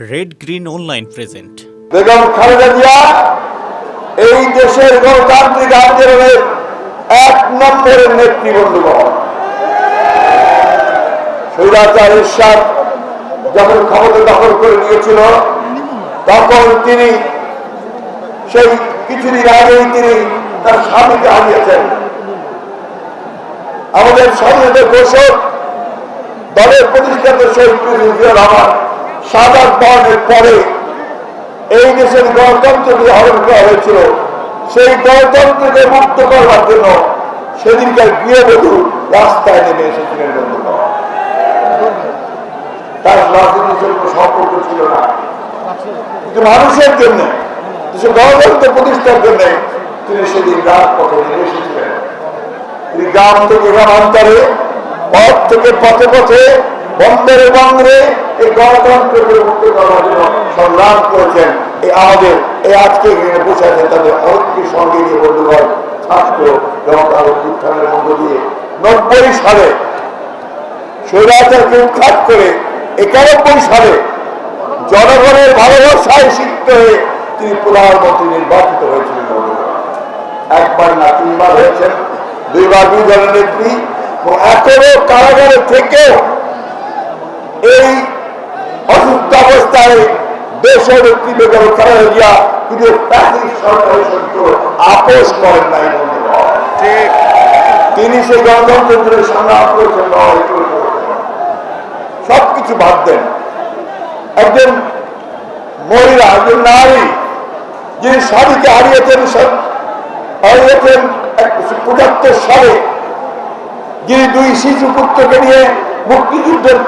Red green online present Begum Khaleda Zia, এই দেশের গণতান্ত্রিক আন্দোলনের এক নম্বরের নেতৃবৃন্দগণ স্বৈরাচার ইরশাদ যখন ক্ষমতা দখল করে নিয়েছিল, তখন তিনি সেই কিছুদিন আগেই তিনি তার স্বামীকে হারিয়েছেন। আমাদের স্বাধীনতা ঘোষক, দলের প্রতিষ্ঠাতা শহীদ রহমান সাদাত বরণের পরে এই দেশের গণতন্ত্রকে হরণ করা হয়েছিল। সেই গণতন্ত্রকে মুক্ত করবার জন্য সেদিনকার গৃহবধূ রাস্তায় নেমে এসেছিলেন তার রাজনীতির কোনো সম্পর্ক ছিল না। কিন্তু মানুষের জন্য, দেশের গণতন্ত্র প্রতিষ্ঠার জন্য তিনি সেদিন রাজপথে নেমে এসেছিলেন। তিনি গ্রাম থেকে গ্রামান্তরে, পথ থেকে পথে পথে, বন্দরে বন্দরে সংগ্রাম করেছেন এই আমাদের এই আজকে এখানে বসে আছেন তাদের অনেককে সঙ্গে নিয়ে বন্ধুগণ, ছাত্র উত্থানের মধ্য দিয়ে নব্বই সালে স্বৈরাচারকে উৎখাত করে একানব্বই সালে জনগণের ভালোবাসায় সিক্ত হয়ে তিনি প্রধানমন্ত্রী নির্বাচিত হয়েছিলেন একবার না তিনবার হয়েছেন, দুইবার দুই দলের নেত্রী, এবং এখনও কারাগারে থেকেও এই অবস্থায় দেশের নেত্রী বেগম খালেদা জিয়া কিন্তু সরকারের আপোষ করেন নাই। তিনি সেই গণতন্ত্রের সংগ্রাম করেছেন সবকিছু বাদ দেন। একজন মহিলা একজন নারী যিনি স্বামীকে হারিয়েছেন হারিয়েছেন পঁচাত্তর সালে যিনি দুই শিশু পুত্রকে নিয়ে মুক্তিযুদ্ধের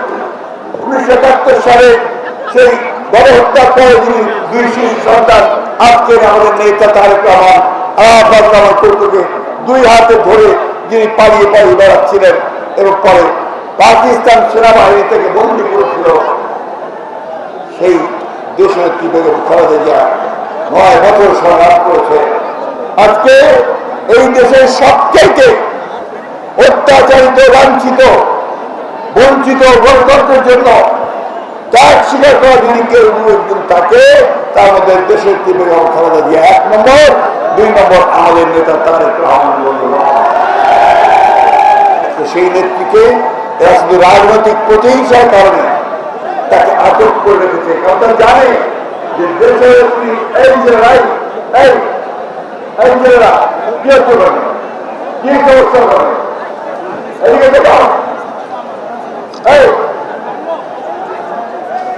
উনিশশো একাত্তর সালে সেই গণহত্যা করে যিনি দুই শিশু সন্তান আজকে আমাদের নেতা তারেক রহমান, আরাফাত রহমান টুকুকে দুই হাতে ধরে যিনি পালিয়ে পালিয়ে বেড়াচ্ছিলেন এবং পরে পাকিস্তান সেনাবাহিনী থেকে বন্দী করেছিল, সেই দেশের একটি বেগম খালেদা জিয়া নয় বছর সংগ্রাম করেছে। আজকে এই দেশের সবচেয়ে অত্যাচারিত, লাঞ্ছিত, বঞ্চিত গণতন্ত্রের জন্য ত্যাগ স্বীকার করা যদি কেউ একদিন থাকে, তার মধ্যে দেশের বেগম খালেদা জিয়া এক নম্বর, দুই নম্বর আমাদের নেতা তারেক রহমান। তো সেই নেত্রীকে এরা শুধু রাজনৈতিক প্রতিহিংসার কারণে তাকে আটক করে রেখেছে কারণ তারা জানে যে দেশের এই যে রাই এই এই ছেলেরা কি হচ্ছে ওখানে? কি সমস্যা দেখো এই এই এই এই এই ছেলে,